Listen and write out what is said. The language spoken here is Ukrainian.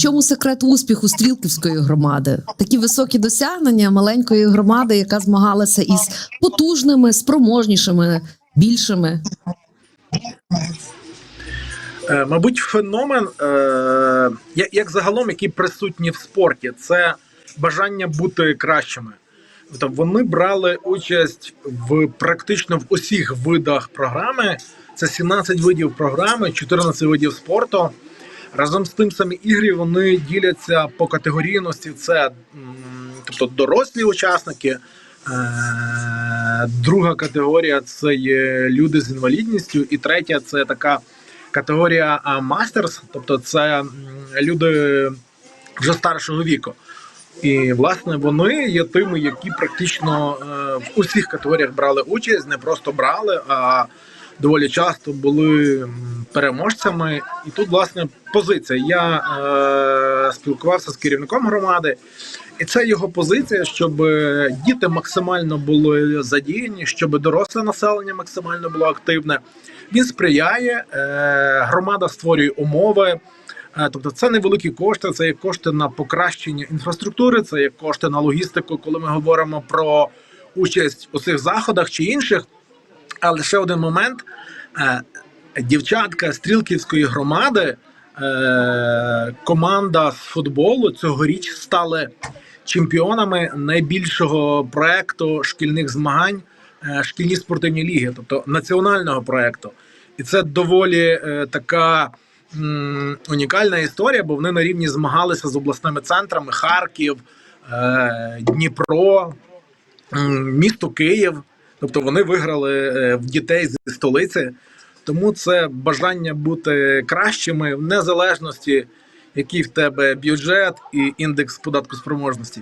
чому секрет успіху стрілківської громади? Такі високі досягнення маленької громади, яка змагалася із потужними, спроможнішими, більшими. Е, Мабуть, феномен, е, як загалом, який присутній в спорті, це бажання бути кращими. Тобто вони брали участь в практично в усіх видах програми. Це 17 видів програми, 14 видів спорту. Разом з тим самі ігри вони діляться по категорійності. Це тобто дорослі учасники. Е, Друга категорія це є люди з інвалідністю, і третя це така категорія мастерс, тобто це люди вже старшого віку. І власне вони є тими, які практично е, в усіх категоріях брали участь, не просто брали, а доволі часто були переможцями. І тут, власне, позиція. Я е, спілкувався з керівником громади, і це його позиція, щоб е, діти максимально були задіяні, щоб доросле населення максимально було активне. Він сприяє, е, громада створює умови. Е, Тобто це невеликі кошти, це є кошти на покращення інфраструктури, це є кошти на логістику, коли ми говоримо про участь у цих заходах чи інших. Але ще один момент: Е, дівчатка стрілківської громади, е, команда з футболу цьогоріч стали чемпіонами найбільшого проекту шкільних змагань е, шкільні спортивні ліги, тобто національного проекту. І це доволі така унікальна історія, бо вони на рівні змагалися з обласними центрами Харків, Дніпро, місто Київ. Тобто вони виграли е, в дітей зі столиці. Тому це бажання бути кращими в незалежності, який в тебе бюджет і індекс податку спроможності.